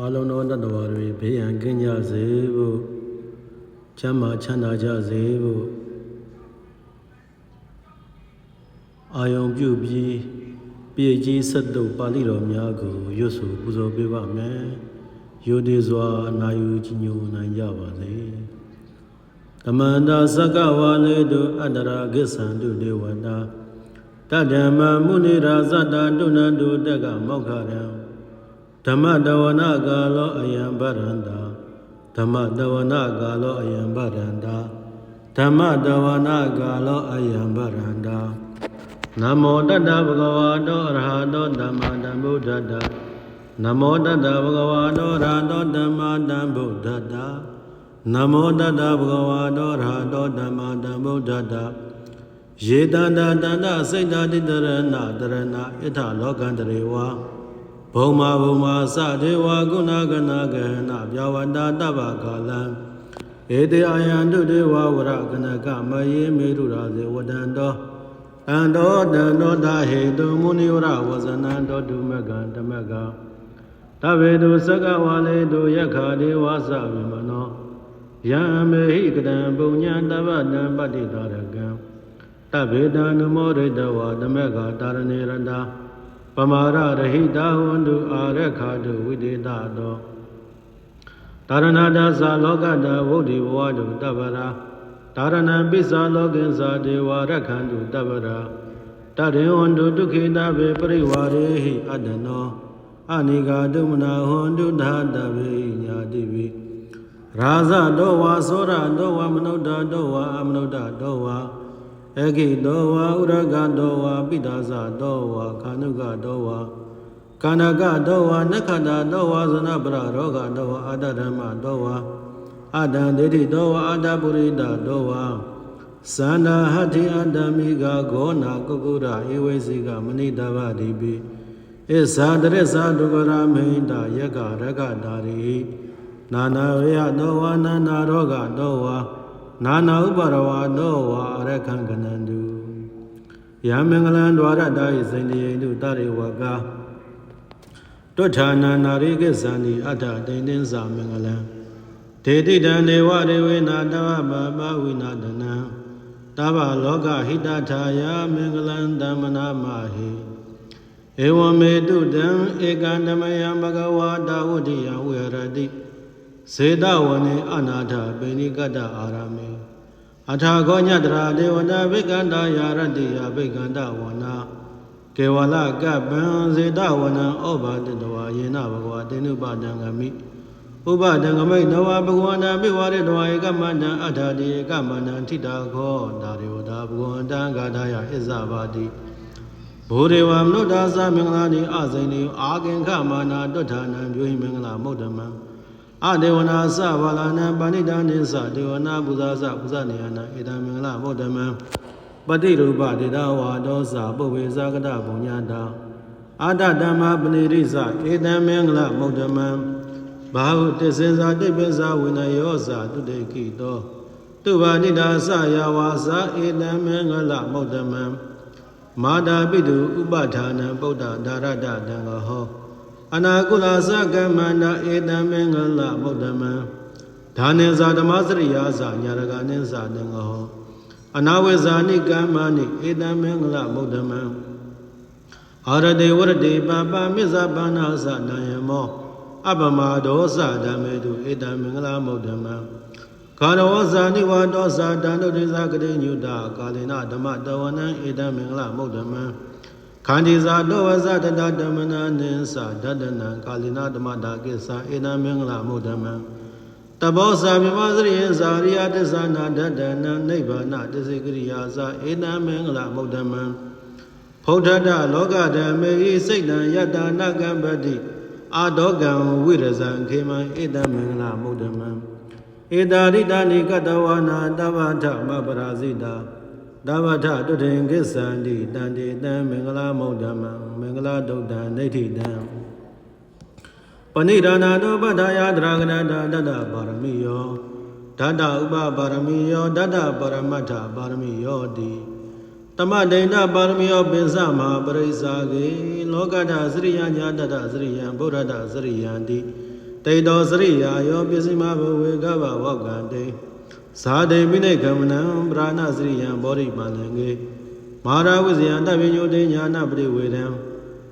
အလုံးသောတတ္တဝါတွေဘေးရန်ကင်းကြစေဖို့ချမ်းသာချမ်းသာကြစေဖို့အာယုံပြုပြီးပြေကြီးဆက်တုပ်ပါဠိတော်များကိုရွတ်ဆိုပူဇော်ပေးပါမယ်။ယောဒီစွာအနာယူကြီးညိုနိုင်ကြပါစေ။သမန္တာသက္ကဝါလေတုအတ္တရာဂစ္ဆန္တုဒေဝတာတတ္တမမုနိရာဇတတုဏတုတက္ကမောက္ခရံ ဓမ္မတဝနာကာလောအယံဗရန္တာဓမ္မတဝနာကာလောအယံဗရန္တာဓမ္မတဝနာကာလောအယံဗရန္တာနမောတတ္တဗုဒ္ဓဝါတောအရဟတောဓမ္မတံဗုဒ္ဓတ္တနမောတတ္တဗုဒ္ဓဝါတောအရဟတောဓမ္မတံဗုဒ္ဓတ္တနမောတတ္တဗုဒ္ဓဝါတောအရဟတောဓမ္မတံဗုဒ္ဓတ္တယေတန္တတန္တစိတ်တတိတရဏတရဏဣထလောကန္တရေဝါ ဘုံမာဘုံမာသဒေဝကုဏကနာကဟနပြဝတ္တတဗ္ဗကာလံဧတေအယံတုဒေဝဝရကနကမယေမေရုရာဇေဝတံတောတံတောတံတောတာဟေတုမုနိဝရဝဇနံတောတုမကံဓမ္မကတဗ္ဗေတုသက္ကဝါလေတုယက္ခာဒေဝသဗိမနောယံမေဟိကတံပုညံတဗ္ဗတံပတ္တိတာရကံတဗ္ဗေတံနုမောရိတဝါဓမ္မကတာရဏေရတာ ပမာရရဟိတာဟွန်တုအာရခာတုဝိတေတတောတာရဏတာသာလောကတာဝုဒ္ဓိဘဝတုတဗ္ဗရာတာရဏံပိစ္ဆာလောကင်္စာဒေဝရခန္တုတဗ္ဗရာတတေဟွန်တုဒုက္ခိတဗေပရိဝါရေဟိအတ္တနောအနိဂါတုမနာဟွန်တုဓာတဗေညာတိဝိရာဇတောဝါသောရတောဝါမနုဿတောဝါအမနုဿတောဝါ အဂိတောဝါဥရဂတောဝါပိဒါဇတောဝါခာနုကတောဝါကာနကတောဝါနက္ခတတောဝါဇနပရရောဂတောဝါအာတဓမ္မတောဝါအတံဒိဋ္ဌိတောဝါအာတပုရိဒတောဝါသန္တာဟတ္ထိအတ္တမိကဂောနာကုကုရဧဝေစီကမဏိတဗ္ဗတိပိဣဇာတရစ္ဆဒုက္ခရမိန္ဒယက္ခရကတာရိနာနာဝေယတောဝါနာနာရောဂတောဝါ နာနာဥပါရဝါတောဝါအရခံကနန္တုယမင်္ဂလံဒွါရတာယစိန်တယေတုတရေဝကာတွဋ္ဌာနာနာရိကိဇာနိအတ္တတိန်တင်္စာမင်္ဂလံဒေတိတံဒေဝရေဝေနာတဝဘဘဝိနာတနံတဗ္ဗလောကဟိတထာယမင်္ဂလံဓမ္မနာမဟိဧဝမေတုတံဧကံဓမ္မယံဘဂဝါတာဝတိယဝေရတိ စေတဝနေအနာထပေနိကတ္တအာရမေအထာခောညတရာဒေဝတာဘိကန္တာယာရတိယဘိကန္တဝနာကေဝလကပ္ပံစေတဝနံဩဘာတတဝါယေနဘဂဝါတေနုပတံဂမိဥပဒံဂမိတ်နဝဘဂဝန္တပိဝရတဝါဧကမန္တံအထာတိဧကမန္တံထိတာခောဒါရေဝတာဘဂဝန္တံဂါထာယဣဇဘာတိဘိုရေဝမနုဿာသမင်္ဂလာနိအဇိနိအာကင်ခမာနာတွဋ္ဌာနံပြုဟိမင်္ဂလာမုဒ္ဓမံ အဒေဝနာသဘာလနံပဏိတံနိသဒေဝနာပူဇာသပူဇာနေယနာဧတံမင်္ဂလာမုဒ္ဓမံပတိရူပဒေတာဝါဒောသပုဗ္ဗေဇာကတဘုံညာတာအာတဓမ္မပဏိရိသဧတံမင်္ဂလာမုဒ္ဓမံဘာဟုတစ္ဆေဇာတိပိဇာဝိနယောဇာတုတေကိတောတုဘာနိတာသယဝါဇာဧတံမင်္ဂလာမုဒ္ဓမံမာတာပိတုဥပဌာနံဗုဒ္ဓဒါရတတံဟော အနာကုလသကမန္တဧတံမင်္ဂလာမုဒ္ဓမံဒါနေဇာဓမ္မစရိယာဇာညာရကနိဇာတံဟောအနာဝေဇာနိကမ္မာနိဧတံမင်္ဂလာမုဒ္ဓမံအာရတေဝရတေပပမိစ္ဆပါဏာသနာယမောအပမဒောသဓမ္မေတုဧတံမင်္ဂလာမုဒ္ဓမံကာရဝဇာနိဝါဒောသတန္တုတိသကတိညုတာကာလေနဓမ္မတဝနံဧတံမင်္ဂလာမုဒ္ဓမံ ခန္ဒီဇာတောဝဇတတဓမ္မနာနိသဒတနံကာလိနာဓမ္မတာကိစ္ဆာဧတံမင်္ဂလာမုဒ္ဓမံတဘောဇာမြမစရိယဇာရိယတစ္ဆာနာဒတနံနိဗ္ဗာနတစ္စေကရိယာဇာဧတံမင်္ဂလာမုဒ္ဓမံဖုဒ္ဓတလောကဓမ္မေဤစိတ်တံယတ္တနာကံပတိအာဒောကံဝိရဇံခေမံဧတံမင်္ဂလာမုဒ္ဓမံဧတာရိတာနိကတဝနာတဗ္ဗထမပရာဇိတာ တဗ္ဗထတုထေကိစ္ဆန္တိတန္တေတံမင်္ဂလာမုဒ္ဓမံမင်္ဂလာဒုတ်တံဒိဋ္ဌိတံပဏိဒါနာတောပတ္ထာယတရာဂဏတာတတ္တပါရမီယောဓတ္တဥပပါရမီယောဓတ္တပရမတ္ထပါရမီယောတိတမဒိဏပါရမီယောပိစမဟာပရိစ္ဆာကေလောကတသရိယညာတတသရိယံဗုဒ္ဓတသရိယံတိတေတောစရိယာယောပစ္စည်းမဘဝေကဗဝောက္ကံတေ ဇာတေမိနေကမနံပရာဏစရိယံဘောရိပါလံကေမာရဝိဇယံတပိညုတေညာနာပရိဝေဒံ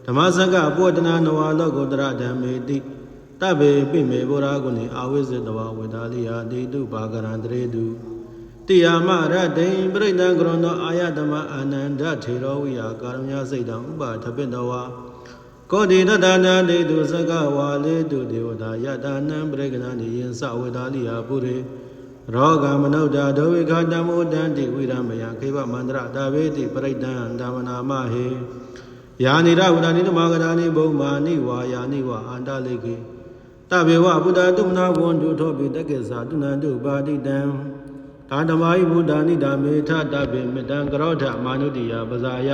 ဓမ္မစကပောတနာနဝလောကုတ္တရဓမ္မေတိတဗ္ဗေပိမေဘောရာကုဏေအာဝိဇ္ဇတဝဝေဒာလိယာတိတုပါကရံတရေတုတိယာမရတေပရိဒံကရွန်သောအာယတမအာနန္ဒထေရောဝိယာကာရမညာစိတ်တံဥပါထပိတဝါကောတိတတနာတေတုစကဝါလေတုဒေဝတာယတနံပရိကနာနိယံသဝေဒာလိယာပုရေ ရောဂမနုဿဒဝိခတမောတံတိဝိရမယခေဘမန္တရတာဝေတိပရိဒံဓမ္မနာမဟေယာနိရဝဒာနိဓမ္မဂဒာနိဘုံမာနိဝါယာနိဝအန္တလိကေတဘေဝဗုဒ္ဓတုမနာဘွန်တုထောပိတက္ကေသာတုနန္တုပါတိတံသာဓမ္မာယဗုဒ္ဓနိဓမ္မေထတပိမေတံကရောဓမာနုတိယပဇာယ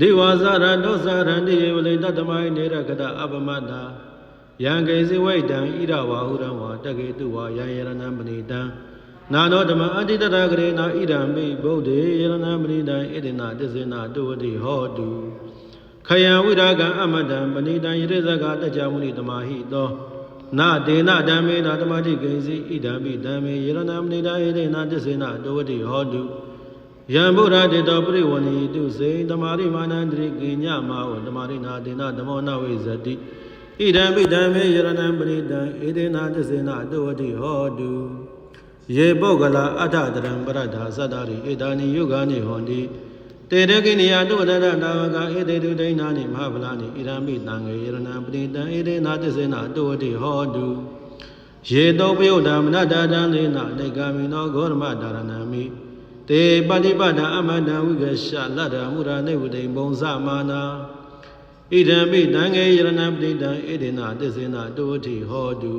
ဒေဝဇာရတောဇာရန္တိယေဝလေတတမိုင်းနေရကတအပမတ္တာ ယံကေဇိဝိတံဣရဝါဟုရံဝါတကေတုဝါယံယရဏံပဏိတံနာနောဓမ္မအတ္တိတရဂရေနာဣဒံမိဗုဒ္ဓေယရဏံပဏိတံဣဒိနာတစ္ဆေနာတုဝတိဟောတုခယံဝိရာဂံအမတံပဏိတံယရိဇဂတကြမုနိတမဟိတောနာဒေနဓမ္မေနာဓမ္မတိကိဉ္စီဣဒံမိဓမ္မေယရဏံပဏိတံဣဒိနာတစ္ဆေနာတုဝတိဟောတုယံဗုဒ္ဓတေတောပရိဝဏီတုစေတမာရိမာနန္တရိကိညမာဝတမာရိနာဒေနဓမ္မောနဝိဇတိ ဣဒံမိဓမ္မေယရဏံပဏိတံဣဒိနာတစ္ဆေနာတုဝတိဟောတုယေပုဂ္ဂလာအထတရံပရဒာသတ္တရိဧတာနိယုဂာနိဟောတိတေရကိနိယတုဝဒရတာဝကဧတေတုဒိဋ္ဌာနိမဟာဗလာနိဣရမိတံငေယရဏံပဏိတံဣဒိနာတစ္ဆေနာတုဝတိဟောတုယေတောပယုဒ္ဓမနတတံလေနနေဂာမိနောဂောရမဒါရဏံမိတေပฏิပဒံအမန္တံဝိကရှလတ္တမုရာနေဝတိဘုံဇမာနာ ဣဒံမိတံငေယရဏံပဏိတံဣဒိနာတစ္ဆေနာတုဝတိဟောတု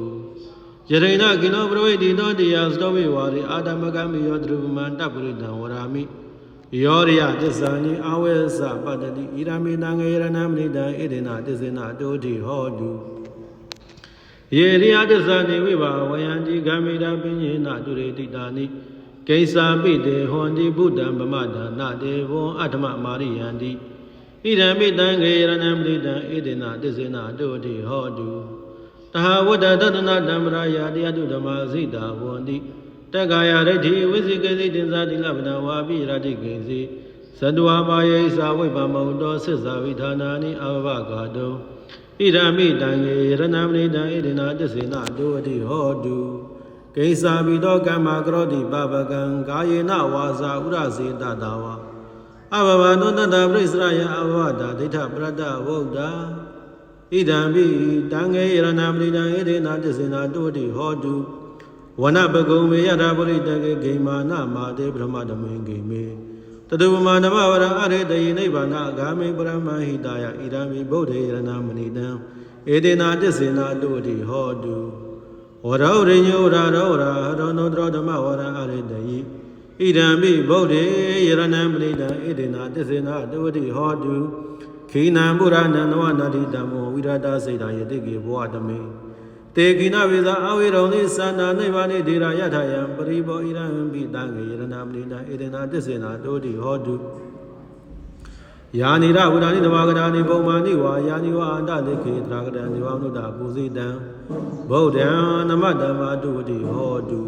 ယရိဏကိနောပရဝိတိတောတရားစတောဝိဝါရိအာတမကမိယောတရုပမန္တပုရိတံဝရာမိယောရိယသစ္စာနိအဝေသပတ္တိဣရမေတံငေရဏမဏိတံဣဒေနတစ္ဆေနတောတိဟောတုယေရိယသစ္စာနိဝိဘာဝယံတိဂမိတာပညေနတုရေတိတာနိကိစ္စာပိတေဟောတိဗုဒ္ဓံဗမဒါနတေဝံအတ္တမမာရိယံတိ ဣရမေတံငေရဏမဏိတံဣဒေနတစ္ဆေနတောတိဟောတုတဟဝတ္တတတနာဓမ္မရာယာတရားတုဓမ္မစိတာဝန္တိတက္ကာယရဋ္ဌိဝိသိကေသိတင်္သာတိလပနာဝါပိရတိကေစီသတ္တဝါမာယေသာဝိပမုံတောသစ္စာဝိဌာနာနိအဘဘဂါတုဣရမိတံယေရဏမဏိတံဣဒိနာတစ္ဆေနတုဝတိဟောတုကိစ္စာပိတောကမ္မာကရောတိပပကံကာယေနဝါစာဥရစေတတာဝါ အဘဘသောတတပရိစရယအဘဝတာဒိဋ္ဌပရတ္တဝုဒ္ဓဣဒံပိတံငေရဏမဏိတံဣဒိနာတစ္ဆေနတုဝတိဟောတုဝနပကုံမေယထာပရိတကေဂိမာနမာတေပရမဓမေဂိမေတတုပမဓမ္မဝရအရေတယေနိဗ္ဗာနအဂာမေပရမဟိတယဣရမိဗုဒ္ဓေရဏမဏိတံဧတေနာတစ္ဆေနာတုတိဟောတုဝရောရိညောရာရောရာဟရောနောတရောဓမ္မဝရအရေတယေ ဣဒံမိဗုဒ္ဓေယရဏမဏိတံဣတေနာတစ္ဆေနာတုတိဟောတုခိနံပုရဏံနဝနာတိတမောဝိရတစေတယတိကေဘောဓမေတေကိနဝေဇာအဝေရုံနိသန္တာနိဗ္ဗာနိဒေရာယထယံပရိဘောဣရံပိတံငေယရဏမဏိတံဧတေနာတစ္ဆေနာတောတိဟောတုယာနိရဝုဒာနိဓမ္မဂဒာနိပုံမာနိဝါယာနိဝါအန္တလိခေတရာဂဒံဒီဝနုတ္တပူဇိတံဗုဒ္ဓံနမတမတုတိဟောတု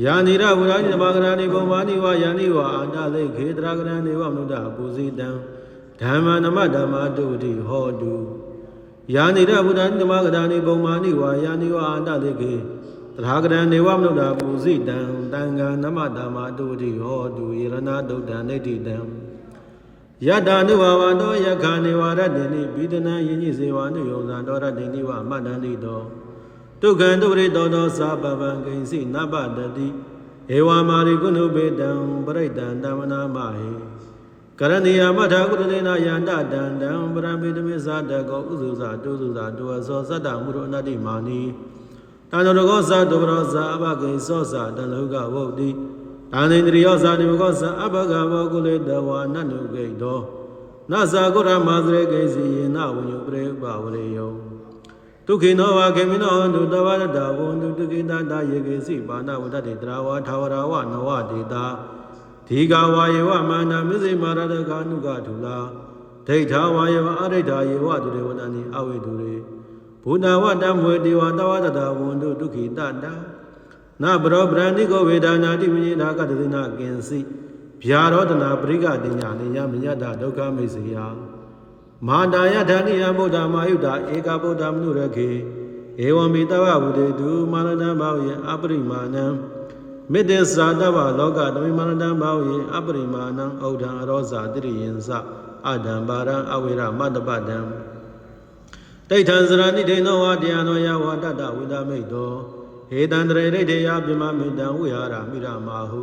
ယာနိရဝုဒာနိဓမ္မဂဒာနိပုံမာနိဝါယာနိဝါအန္တလိခေတရာဂဒံဒီဝနုတ္တပူဇိတံဓမ္မနမတမတုတိဟောတုယာနိရဗုဒ္ဓဓမ္မဂဒာနိပုံမာနိဝါယာနိဝါအန္တတိကေတထာဂရံနေဝမနုဿာပူဇိတံတံဃာနမတမတုတိဟောတုယေရဏဒုဒ္ဒံနေတိတံယတ္တာနုဘာဝတောယခာနေဝရတ္တိနိဘိဒနံယဉ်ညိစေဝနုယောဇံတောရတ္တိနိဝမတ္တန္တိတော ဒုက္ခံဒုရိတောသောသာပပံကိဉ္စီနပတတိဧဝမာရိကုဏုပေတံပရိတံတမနာမဟေကရဏီယမထာကုတလေနာယန္တတန္တံပရမေတမေဇာတကောဥစုဇာတုစုဇာတောသောသတ္တမုရောအနတ္တိမာနီတန္တရကောဇာတောဘရောဇာအဘကိသောဇာတလောကဝုတ်တိတန္တိန္ဒရိယောဇာနိမကောဇာအဘဂဘောကုလေတဝါနနုဂိတောနဇာကုရမသရေကိစီယေနဝညုပရေပဝရေယော ဒုက္ခိနောဝခေမိနောဒုတဝရတဝန္တုတုကိတတယေကေစီပါဏဝတ္တေတရာဝထာဝရဝနဝဒေတာဒီဃဝါယေဝမာနမစ္စေမာရတကာနုကထုလာဒိဋ္ဌာဝါယေဝအရိဋ္ဌာယေဝသူရေဝတ္တနိအဝိတုရေဝဘုဒ္ဓဝတ္တမွေတေဝတဝတတဝန္တုဒုက္ခိတတနဘရောဗရဏိကိုဝေဒနာတိမညေနာကတသိနာကင်စီဗျာရောဒနာပရိကတိညာနိယမညတဒုက္ခမိစေယ မာတာယဓာနိယဗုဒ္ဓမာယုတာဧကဗုဒ္ဓမနုရခေဧဝံမိတဝဝုဒေတုမာနတံဘောယေအပရိမာဏံမေတ္တေသာတဗလောကတမိမာနတံဘောယေအပရိမာဏံဩဒံအရောဇာတိရိယံစအဒံပါရံအဝေရမတ္တပတံတိဋ္ဌံစရဏိတေနောဝတရားနောယဝတတ္တဝိဒမိတ်တောဟေတံတရေဒိဋ္ဌေယပြမမေတံဝိဟာရမိရမာဟု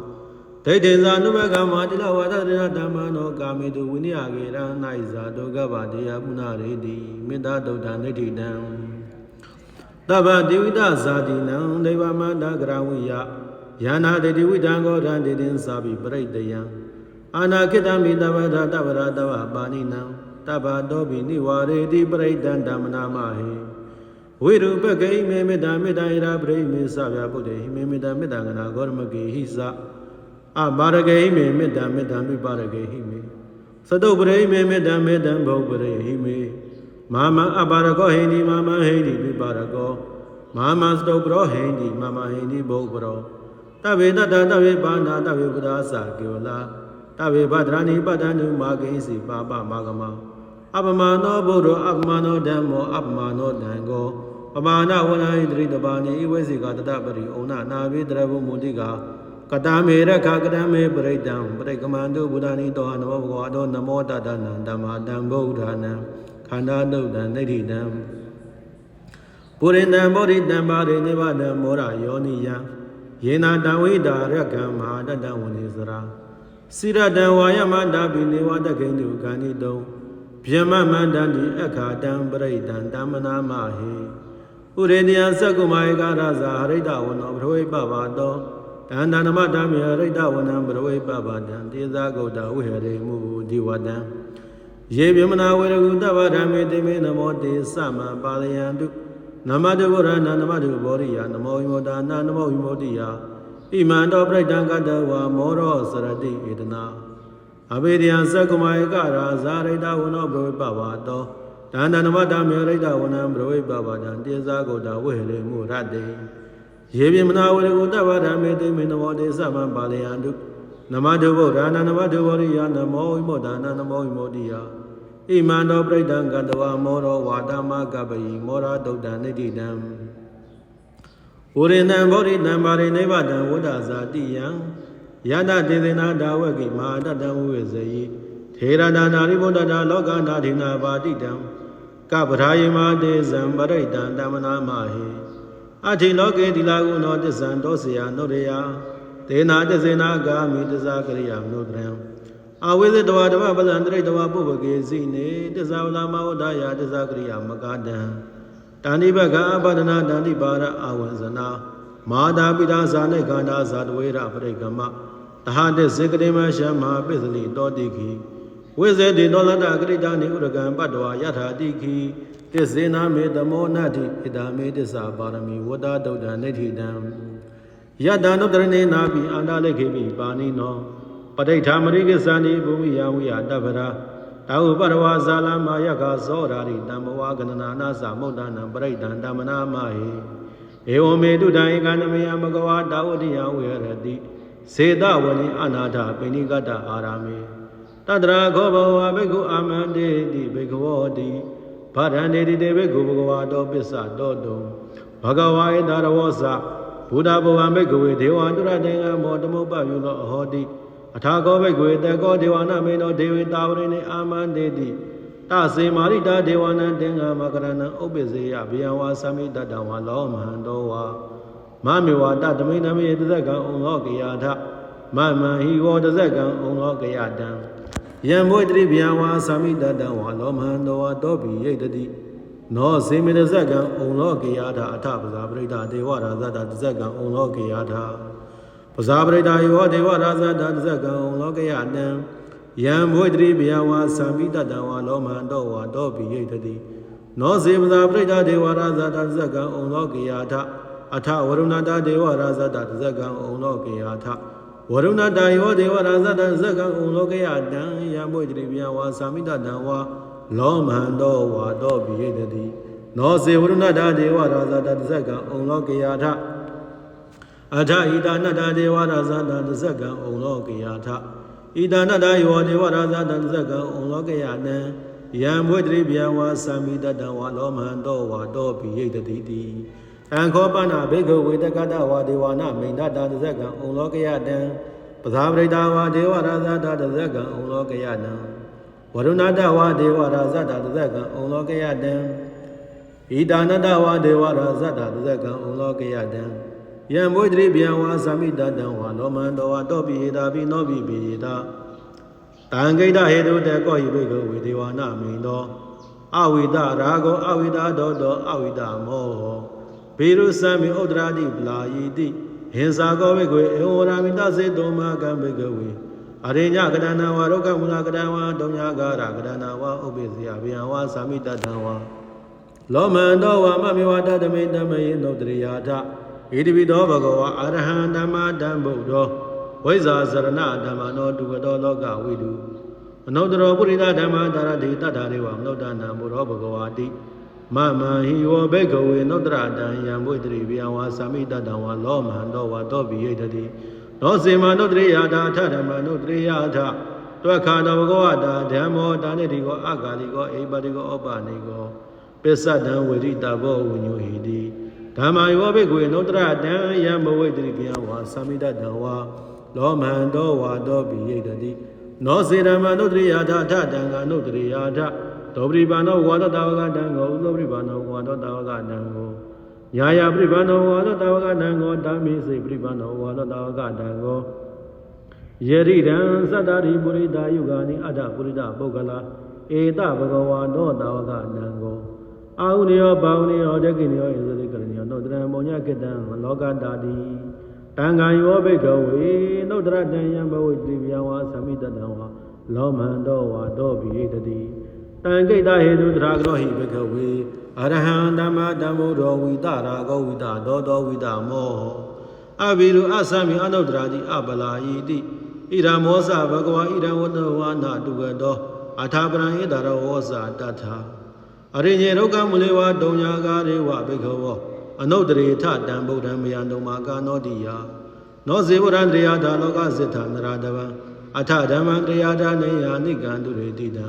ဒိဋ္ဌေဇာနုဘကမာတိလဝတတရဓမ္မနောကာမေတုဝိနည်းကေရံ၌ဇာတောကပတေယပုဏ္ဏရေတိမေတ္တာဒုဒ္ဒနိဋ္ဌိတံတဗ္ဗတိဝိတဇာတိနံဒိဗမန္တဂရဝိယယာနာတိတိဝိတံဂောဓံတေတင်သာပိပရိတယံအာနာခိတမိတဗ္ဗဒတဗ္ဗရတဗ္ဗပါဏိနံတဗ္ဗတောပိနိဝါရေတိပရိတံဓမ္မနာမဟေဝိရုပကိမေမေတ္တာမေတ္တာဣရာပရိမေသဗျာပုတ္တေဟိမေမေတ္တာမေတ္တာကနာဂောရမကေဟိသ အဘာရကေဟိမေမေတ္တာမေတ္တာမိပါရကေဟိမေသတုပရိမေမေတ္တာမေတ္တံဘုပရိဟိမေမာမအဘာရကောဟိန္ဒီမာမဟိန္ဒီမိပါရကောမာမသတုပရောဟိန္ဒီမာမဟိန္ဒီဘုပရောတဗေတတတဗေပါဏတဗေပဒါသကေဝလာတဗေဗဒရဏိပတ္တနုမာကိစီပါပမာဂမအပမနောဘုရောအပမနောဓမ္မောအပမနောတံကောပမာဏဝနဟိတရိတပါဏိဣဝေစီကတတပရိဩနာနာဝေတရဘုမုတိက ကတမေရခကတမေပရိတံပရိကမန္တုဘုဒ္ဓနိတောနမောဘဂဝါတောနမောတတနံဓမ္မာတံဗုဒ္ဓနံခန္ဓာနုတ်တံနိဋ္ဌိတံပုရိန္တံဗောဓိတံပါရိနိဗ္ဗာနံမောရယောနိယံယေနာတဝိတာရကံမဟာတတံဝနိစရာစိရတံဝါယမတာပိနေဝတခိန္တုကဏိတုံဗျမမန္တံတိအခါတံပရိတံတမ္မနာမဟေဥရေနယသက္ကုမာယကရဇာဟရိတဝနောဘရဝိပဘာတော တန္တနမတမေဟရိတဝနံဘရဝိပဘာတံတေဇာဂௌတဝိဟရေမူဒီဝတံယေဗျမနာဝေရကုတဗ္ဗဓမ္မေတိမေနမောတေသမံပါလယံတုနမတုဗရဏနမတုဘောရိယနမောဝိမောတာနာနမောဝိမောတိယဣမန္တောပရိတံကတဝါမောရောစရတိဧတနာအဘိဓိယသက္ကမယကရာဇာရိတဝနောဘရဝိပဘာတောတန္တနမတမေရိတဝနံဘရဝိပဘာတံတေဇာဂௌတဝိဟရေမူရတေ ယေပြမနာဝရကုတဗ္ဗဓမ္မေတိမေနမောတေသမံပါလယံတုနမတုဗုဒ္ဓနာနမတုဘောရိယနမောဝိမောတာနာနမောဝိမောတိယဣမန္တောပရိတံကတဝါမောရောဝါဒမကပယိမောရဒုတ်တံနိတိတံဝရိဏံဗောဓိတံပါရိနိဗ္ဗတံဝဒ္ဒဇာတိယံယတတေသေနာဒါဝကိမဟာတတံဝိဝေဇယိထေရဒါနာရိဘုဒ္ဓတာလောကနာဒိနာပါတိတံကပ္ပရာယမတေဇံပရိတံတမနာမဟေ အထိလောကေတိလာကုနောတစ္ဆံတောစယနုရယတေနာတစေနာဂာမိတဇာကရိယာမနုဒရံအဝိဇ္ဇတဝဓမ္မပလံတရိတဝပုပ္ပကေစီနေတစ္ဆဝလာမဝဒ္ဒယာတစ္ဆကရိယာမကတံတဏိဘကအပဒနာတဏိပါရအဝဇ္ဇနာမာတာပိတာဇာနေခန္ဓာဇာတဝေရပရိကမတဟတေစေကတိမရှမဟာပစ္စလိတောတိခိဝိဇေတိတောလတကရိတာနိဥရကံပတ္တဝါယထာတိခိ တစ္စေနာမေတမောနတိဣဒာမေတစ္ဆာပါရမီဝတ္တဒုဒ္ဒနိဋ္ဌိတံယတံနုတရဏေနာပိအန္တလေခေမိပါဏိနောပဋိဋ္ဌာမရိကသန္တိဘူမိယဝိယတဗ္ဗရာတာဟုပရဝါဇာလမယခဇောရာရိတံဘဝကနနာနာသမုဒ္ဒနာပရိဒံတမနာမဟေဧဝမေတုတံဧကနမယမကဝါတာဝတိယဝေရတိစေတဝလိအနာထပိဏိကတအာရမေတတရာခောဘဝဘေကုအာမန္တေတိဘေကဝောတိ ဗရန္တေတိတေဘေကုဘဂဝါတောပစ္စတောတုံဘဂဝါဧတရဝောသဘုဒ္ဓဘဝဘေကဝေဒေဝန္တုရတေငမောတမုပ္ပယုလောအဟောတိအထာကောဘိကွေတကောဒေဝနာမေနောဒေဝေတာဝရိနေအာမန္တေတိတစေမာရိတာဒေဝနံတင်္ဂမကရဏံဥပ္ပဇေယဘေယဝါသမိတတံဝါလောမဟံတောဝါမမေဝတတမိနမေတဇကံဩလောကယာထမမဟိဝတဇကံဩလောကယတံ ယံဘုဒ္ဓရိဗျာဝါသမိတတံဝါလောမဟံတောဝါတောပိယိတတိနောစေမေတဇကံဩလောကယာထအထပဇာပရိဒဒေဝရာဇတတဇကံဩလောကယာထပဇာပရိဒါယောဒေဝရာဇတတဇကံလောကယတံယံဘုဒ္ဓရိဗျာဝါသံပိတတံဝါလောမန္တောဝါတောပိယိတတိနောဇေပဇာပရိဒါဒေဝရာဇတတဇကံဩလောကယထအထဝရုဏတဒေဝရာဇတတဇကံဩလောကယထ ဝရုဏတယောဒေဝရာဇတဇကံဩလောကယတံယံဘုဒ္ဓရိဗျာဝါသံပိတတံဝါလောမန္တောဝါတောပိယိတတိနောစေဝရဏတာဒေဝရာဇတာတဇကံဩလောကေယထအထဣတာနတဒေဝရာဇတာတဇကံဩလောကေယထဣတာနတယောဒေဝရာဇတာတဇကံဩလောကေယနံယံဘွေတရိဗျံဝါသမိတတံဝါလောမဟံတောဝါတောပိယိတတိတိ အံခောပနာဘေကဝေတကတဝါဒေဝနာမိန်ဒတာတဇကံဩလောကေယတံပဇာပရိတာဝါဒေဝရာဇတာတဇကံဩလောကေယနံဝရုဏတဝါဒေဝရာဇတာတဇကံဩလောကေယတံဣတာနတဝါဒေဝရာဇတာတဇကံဩလောကေယတံယံဘွေတရိဗျံဝါသမိတတံဝါလောမဟံတောဝါတောပိယိတာပိနောပိပိယိတာတံဂိတဟေတုတေကောဟိဘေကဝေဒေဝနာမိန်သောအဝိဒရာဂောအဝိဒဒောတောအဝိဒမော ဘေရုသံမိဥဒရာတိပလာယိတိဟင်္စာကောဘေကွေဧဝရာမိတစေတောမကံဘေကဝေအရိညကဒနာဝါရောဂမူလကဒံဝါတုံညာဂါရကဒနာဝါဥပိစီယဗျံဝါသာမိတတံဝါလောမန္တောဝါမမေဝတတမေတမယေနုတရိယာထဣတိပိသောဘဂဝါအရဟံဓမ္မတံဗုဒ္ဓောဝိဇာစရဏဓမ္မနောတုဝတောလောကဝိတုအနုတ္တရောပုရိသဓမ္မတာရတိတတ္ထာရေဝမနုဿနံဘုရောဘဂဝါတိ မမဟိယောဘေကဝေနုတ္တရတံယံဘုဒ္ဓရိဗျံဝါသမိတတံဝါလောမဟံတောဝါတောပိယိတတိနောစေမနုတ္တရိယာတာထဓမ္မနုတ္တရိယာထတွက်ခါတော်ဘဂဝတာဓမ္မောတာနိတိကောအဂါလိကောအိပတိကောဩပနိကောပစ္စတံဝေရိတဘောဝညုဟိတိဓမ္မယောဘေကွေနုတ္တရတံယံဘဝိတ္တိဗျံဝါသမိတတံဝါလောမန္တောဝါတောပိယိတတိနောစေဓမ္မနုတ္တရိယာထထတံဃာနုတ္တရိယာထ ဒောပရိပါဏောဝါတောတာဝကတံကိုဥသောပရိပါဏောဝါတောတာဝကတံကိုညာယာပရိပါဏောဝါတောတာဝကတံကိုဓမ္မိစေပရိပါဏောဝါတောတာဝကတံကိုယရိရံသတ္တရိပုရိတာယုဂာနိအတ္တပုရိတပုဂ္ဂလာဧတဘဂဝါတောတာဝကတံကိုအာဟုနေယောဘာဝနေယောတက္ကိနေယောဣဇတိကရဏယောနောတရံမောညကတံလောကတာတိတံဃာယောဘိကဝေနုဒ္ဒရတံယံဘဝိတိဗျံဝါသမိတတံဝါလောမန္တောဝါတောပိယတတိ တံကိတဟေတုတရာဂရောဟိဘိကဝေအရဟံဓမ္မဓမ္မရောဝိတရာဂောဝိတသောတောဝိတမောအဘိရုအသမိအနုဒ္ဒရာတိအပလာယိတိဣရမောသဘဂဝါဣရဝတ္တဝါနာတုကတောအထာပရံဣဒရဝောဇာတထာအရိညေဒုက္ခမူလေဝတုံညာကာရေဝဘိကဝောအနုတ္တရေထတံဗုဒ္ဓံမယံတုံမာကာနောတိယနောဇေဝရံတရာဒါလောကစိတ္ထနရာတဗံအထဓမ္မံတရာဒါနေယာနိကံသူရေတိတံ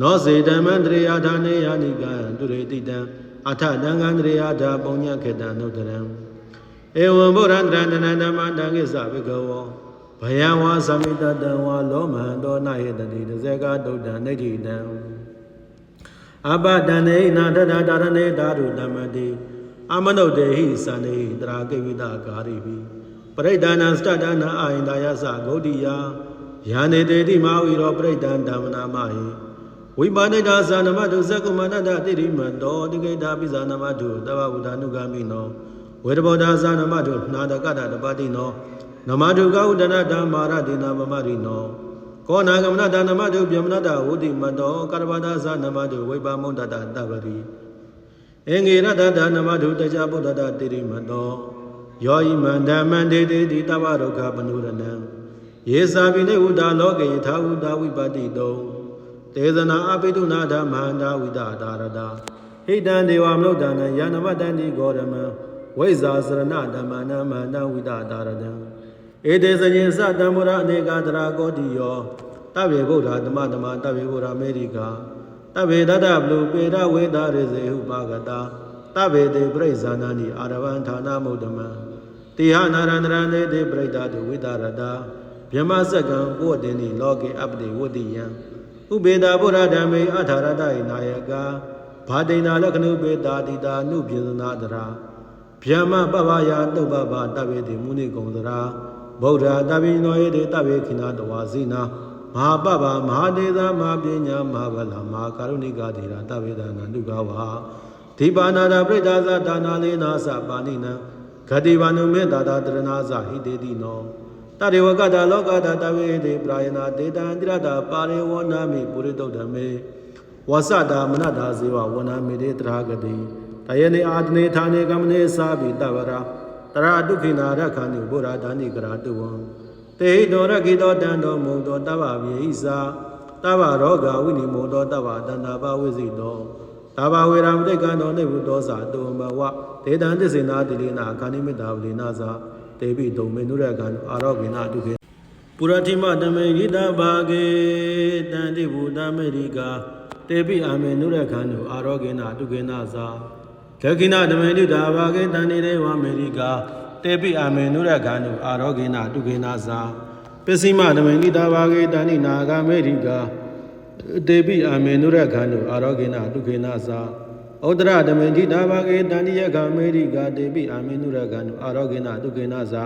နောဇေဓမ္မံတရာဒါနေယာနိကံသူရေတိတံအထတံကံတရာဒါပုံညခေတံနုတ္တရံဧဝံဗုဒ္ဓံတရံတနံဓမ္မံတံကိစ္စဘဂဝောဘယံဝါသမိတတံဝါလောမဟံတောနဟေတတိတဇေကဒုဒ္ဒံနိဋ္ဌိတံအပတန္နေနာတတတာရဏေဓာတုဓမ္မတိအမနုတေဟိသန္တိတရာကိဝိတဂါရိပိပရိဒာနံစတဒါနာအာယန္တာယသဂௌတိယယာနေတေတိမဝီရောပရိဒံဓမ္မနာမဟိ ဝိပါဏိတာသနမတုဇကုမန္တတတိရိမတောတိကိတာပိဇာနမတုတဝဝုဒာနုဂာမိနောဝေရဘောဓာသနမတုနာတကတတပတိနော နမတုကဥဒနာဓမ္မာရတိနာမမရိနောကောနာကမနတနမတုပြမနတဝုတိမတောကရဝဒာသနမတုဝိပါမုဒ္ဒတတပရိအင်္ဂေရတတနမထုတကြဗုဒ္ဓတတိရိမတောယောဤမန္တမန္တေတိတိတဗ္ဗဒုက္ခပနုရဏံယေသာပိနေဥဒါလောကေသာဥဒါဝိပတိတော တေဇနာအပိတုနာဓမ္မန္တာဝိတာဒါရတာဟိတံဒေဝမနုဿာနံယနမတန္တိဂောရမံဝိဇာစရဏဓမ္မနာမန္တဝိတာဒါရတံဧတေစညင်စတံမုရအနေကတရာကောတိယောတဗေဗုဒ္ဓသမဓမ္မတဗေဗုဒ္ဓအမေရိကာတဗေတတဘလူပေရဝေဒရေဇေဟုပါကတာတဗေတေပရိဇာနာနိအာရဝံဌာနမုဒ္ဓမံတိဟနာရန္တရံနေတေပရိဒတုဝိတာရတာမြမစကံကိုတေနိလောကေအပတိဝတ္တိယံ ဥပေတာဗုဒ္ဓဓမ္မေအထာရတယနာယကာဘာတိနာလက္ခဏုပေတာတိတာနုပြေသနာတရာဗျမပပယာတုပ္ပပတဗေတိမုနိကုံတရာဗုဒ္ဓတဗိနောယေတေတဗေခိနာတဝါစီနာမဟာပပမဟာဒေသမဟာပညာမဟာဗလမဟာကာရုဏိကဒေရာတဗေဒနာနုကဝါဒီပါဏာတာပရိဒါသဒါနာလေးနာသပါဏိနံဂတိဘာနုမေတာတာတရဏဇဟိတေတိနော တရေဝကတာလောကတာတဝေတေပရာယနာဒေတံတိရတာပါရေဝနာမိပုရိတုဒ္ဓမေဝဆတာမနတာဇေဝဝနာမိတေတရာဂတိတယနေအာတနေဌာနေကမနေသာပိတဝရာတရာဒုခိနာရခဏိဘုရားဒါနိကရာတုဝံတေဟိတောရခိတောတံတော်မုံတော်တဗ္ဗပြေဣစာတဗ္ဗရောဂဝိနိမောတောတဗ္ဗတန္တာပဝိစိတောဒါဘာဝေရမတိကံတော်နေဘူးသောစာတုံဘဝဒေတံတစ္ဆေနာတိလိနာခန္ဒီမေတ္တာဝလိနာစာ တေပိတုံမေနုရကံအာရောဂိနာတုခေပုရတိမတမေဂိတဘာဂေတန္တိဘူတမေရိကာတေပိအာမေနုရကံအာရောဂိနာတုခေနာစာဒခိနာတမေတိတာဘာဂေတန္တိရေဝမေရိကာတေပိအာမေနုရကံအာရောဂိနာတုခေနာစာပစ္စည်းမတမေဂိတဘာဂေတန္တိနာဂမေရိကာတေပိအာမေနုရခန္တုအာရောဂိနဒုက္ခေနသာ ဩဒရဓမ္မတိတာဘာဂေတန္တိယကမေရိကာတေပိအာမေနုရခန္တုအာရောဂိနဒုက္ခေနသာ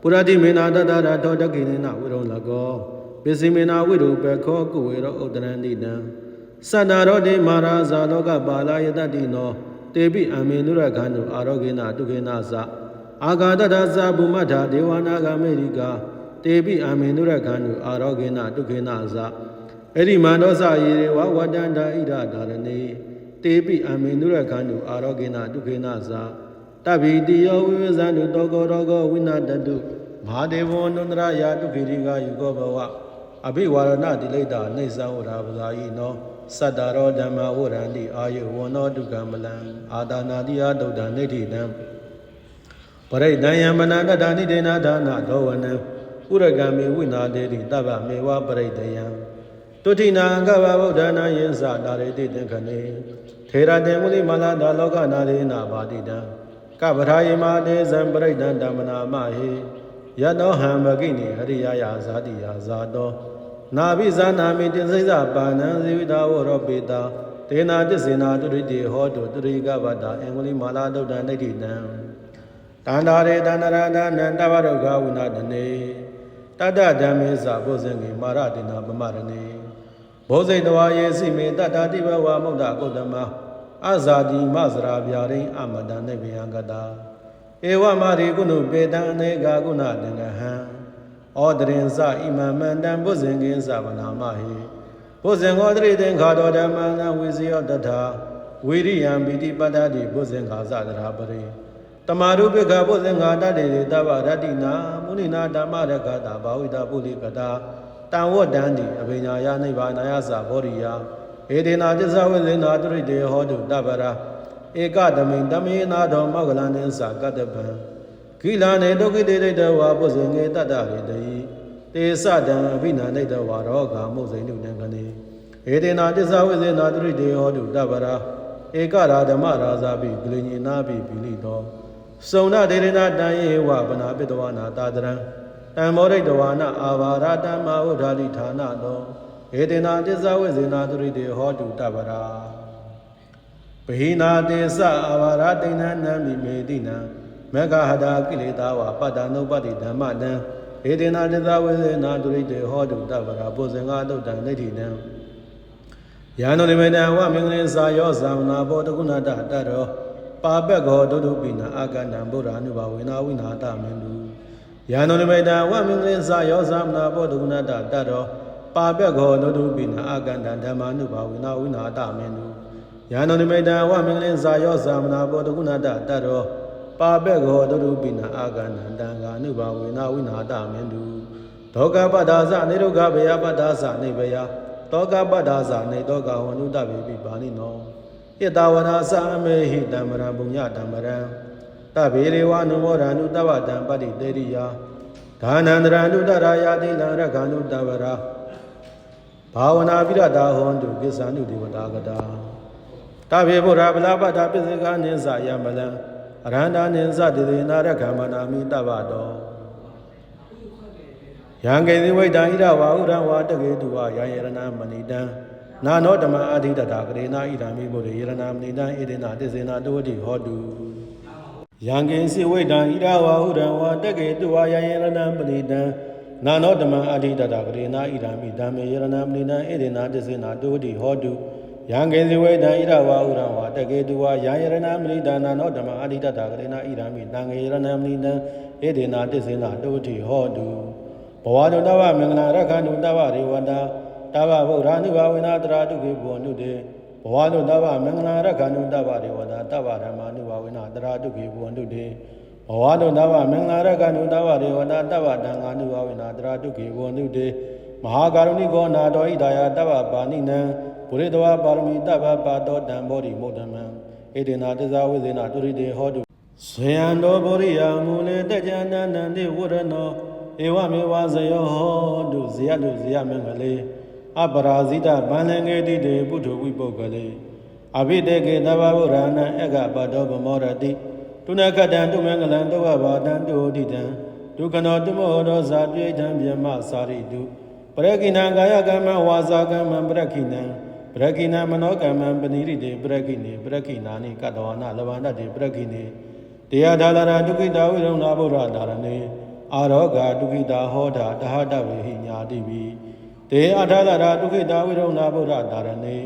ပုရတိမေနာတတရထောတကိနေနဝိရုံလကောပစ္စည်းမေနာဝိရုပခောကုဝေရောဥဒရန္တိတံသတ္တရောတိမာရာဇာလောကပါလာယတတိနောတေပိအာမေနုရခန္တုအာရောဂိနဒုက္ခေနသာအာဂါတတသဗုမထာဒေဝနာဂမေရိကာတေပိအာမေနုရခန္တုအာရောဂိနဒုက္ခေနသာအဲ့ဒီမန္တောစယေရေဝဝတ္တန္တာဣဒဒါရဏေ တေပိအမေနုရခန္တုအာရောဂိနဒုခေနသာတဗ္ဗိတိယောဝိဝဇန္တုတောကောရောဂဝိနာတတုမဟာဒေဝံနန္ဒရာယာတုခေရိကယုကောဘဝအဘိဝါရဏတိလိတ္တာနေသံဝရာပဇာယိနောစတ္တရောဓမ္မဝရန္တိအာယုဝနောဒုက္ကမလံအာဒါနာတိယတုဒ္ဒနိဋ္ဌိတံပရိဒံယမနန္တတာနိဒေနာဒါနဒောဝနံဥရဂံမေဝိနာတေတိတဗ္ဗမေဝပရိဒယံတုဋ္ဌိနာအင်္ဂဗဗုဒ္ဓနာယင်းစတာရေတိသင်္ခဏေ ထေရတေမုလိမလာတာလောကနာရေနာပါတိတံကပ္ပထာယေမာတေဇံပရိဒံဓမ္မနာမဟေယတောဟံမကိနိဟရိယယာဇာတိယာဇာတောနာဘိဇာနာမိတင်စိစပါဏံဇေဝိတာဝရောပေတာတေနာတစ္ဆေနာတုရိတေဟောတုတုရိကဗတ္တာအင်္ဂလိမာလာဒုဒ္ဒနိဋ္ဌိတံတန္တာရေတန္တရဏနန္တဝရုဂဝိနာတနေတတ္တဓမ္မေသဘုဇင်ကိမာရတိနာပမရဏေ ဘောဇိတဝါယေစီမေတတ္တာတိဘဝမုဒ္ဒကုတ္တမအဇာတိမဇရာဗျာရိအမတံနေဗျံကတာဧဝမရိကုဏုပေတံအနေကာကုဏတင်္ဂဟံဩဒရင်စဣမမန္တံဘုဇင်ကင်းသဗနာမဟိဘုဇင်္ဂောတရိသင်္ခါတော်ဓမ္မံဝိဇယောတထာဝိရိယံပိတိပတ္တတိဘုဇင်္ခါသတရာပရိတမာရုပိကဘုဇင်္ခါတတေတဗ္ဗရတ္တိနာမုနိနာဓမ္မရကတာဘာဝိတာပုလိကတာ တံဝတ္တံတိအဘိညာယနိဗ္ဗာနယသဘောရိယဧဒေနာတစ္ဆဝိဇေနာတုရိတေဟောတုတပ္ပရာဧကတမိန်တမေနာတော်မောဂလနိသကတ္တပံကိလာနေဒုက္ခိတေတိတဝါပုဇင်ငေတတ္တရေတိတေသတံအဘိနာနိတဝါရောဂာမုဇိနုနံခနေဧဒေနာတစ္ဆဝိဇေနာတုရိတေဟောတုတပ္ပရာဧကရာဓမ္မရာဇာပိဂလိညေနာပိပိလိတောစုံနာဒေရနာတံယေဝဗနာပိတဝနာတာတရံ တံမောရိတဝါနအာဘာရတမ္မာဥဒ္ဓာလိဌာနတောဧတေနာတစ္ဆဝိဇေနာတုရိတေဟောတုတပ္ပရာဘဟိနာတေသအာဘာရတိဏနံမိမေတိနံမေဃဟတာကိလေသာဝပတ္တနုပတ္တိဓမ္မတံဧတေနာတစ္ဆဝိဇေနာတုရိတေဟောတုတပ္ပရာပုဇင်္ဂတုတ်တံနိဋ္ဌိနံယာနောနိမေတံဝမင်္ဂလင်စာယောဇာမနာဘောတကုဏတတရောပါပက်ခောဒုဒုပိနာအာကန္တံဗုဒ္ဓ ानु ဘာဝေနာဝိနာတမင်တု ယာနုနိမိတဝမင်္ဂလင်္စယောသမနာဘောဒုဏတတတရောပါပက်ခောနုတုပိနာအာကန္တံဓမ္မာနုဘာဝိနာဝိနာတမင်းနုယာနုနိမိတဝမင်္ဂလင်္စယောသမနာဘောဒုဏတတရောပါပက်ခောနုတုပိနာအာကန္တံတံဃာနုဘာဝိနာဝိနာတမင်းနုဒေါကပတ္တာသနေရုကဗယပတ္တာသနေဗယတောကပတ္တာသနေတောကဝနုတပိပိပါဏိနောဣတဝနာသအမေဟိတံမရံပုညတံမရံ တဗေရေဝနုမောရဏုတဝတံပတ္တိတေရိယာဒါနန္တရဏုတရာယာတိလံရခန္တုတဝရာဘာဝနာပိရတာဟောတုကိစ္ဆာနုဒေဝတာကတာတဗေဗုဒ္ဓဗလာပတ္တပိစိကနိသယမလံအရဟန္တာနိသတေသေနာရခမနာမိတဗ္ဗတောယံကေသီဝိတံဣဒဝါဥရံဝါတကေတုဝါယံယရဏမဏိတံနာနောဓမ္မအာဓိတတာကရေနာဣဒံမိဘုရေယရဏမဏိတံဣဒေနာတစ္ဆေနာတဝတိဟောတု ယံကိစီဝိတံဣရဝါဟုရံဝါတကေတုဝါယယရဏံပရိတံနာနောဓမ္မအာဓိတတကရေနာဣရမိဓမ္မေယရဏံပရိတံဣဒေနာတစ္ဆေနာတုတိဟောတုယံကိစီဝိတံဣရဝါဟုရံဝါတကေတုဝါယယရဏံပရိတံနာနောဓမ္မအာဓိတတကရေနာဣရမိတံငေယရဏံပရိတံဣဒေနာတစ္ဆေနာတုတိဟောတုဘဝတုတဝမင်္ဂလာရခန္တုတဝရေဝန္တာတဝဗုဒ္ဓ ानु ဘာဝေနာတရာတုခေဘောနုတေ ဘဝတုတဝမင်္ဂလာရခန္တုတဝရေဝန္တာတဝဓမ္မာနုဘာဝေနာတရာတုခေဘောနုတေဘဝတုတဝမင်္ဂလာရခန္တုတဝရေဝန္တာတဝတံဃာနုဘာဝေနာတရာတုခေဘောနုတေမဟာကာရုဏိကောနာတော်ဣဒါယတဝပါဏိနံပုရိတဝါပါရမီတဗ္ဗပါတောတံဘောဓိမုဒ္ဓမံဧတေနာတဇဝိဇေနာတုရိတေဟောတုဇယံတော်ဘောရိယာမူလေတကြနန္တန္တိဝရနောဧဝမေဝဇယောဟောတုဇယတုဇယမင်္ဂလေ အပရာဇိတဗန္လင်္ကေတိတေပုထုဝိပုဂ္ဂလေအဘိတေကေတဗ္ဗဗုရဏံအက္ခပတောဗမောရတိတုနကတံတုမင်္ဂလံတောဝဘာတံတုဟိတံဒုက္ခနောတုမောရောဇာပြေတံမြမစာရိတုပရကိဏကာယကမ္မဝါစာကမ္မပရကိဏံပရကိဏမနောကမ္မပဏိရိတေပရကိနေပရကိနာနိကတဝနာလဗန္တတေပရကိနေတရားဒါလရာဒုက္ခိတာဝိရုံနာဗုဒ္ဓဒါရဏေအာရောဂဒုက္ခိတာဟောတာတဟတဝေဟိညာတိပိ တေအထာလရာဒုက္ခိတာဝိရုံနာဗုဒ္ဓဒါရဏေ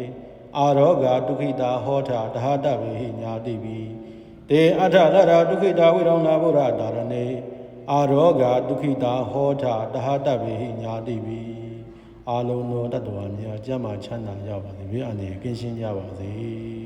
အာရောဂဒုက္ခိတာဟောတာတဟတဝေဟိညာတိပိတေအထာလရာဒုက္ခိတာဝိရုံနာဗုဒ္ဓဒါရဏေအာရောဂဒုက္ခိတာဟောတာတဟတဝေဟိညာတိပိအာလုံးသောတတ္တဝါများကျမ်းမာချမ်းသာကြပါစေဘေးအန္တရာယ်ကင်းရှင်းကြပါစေ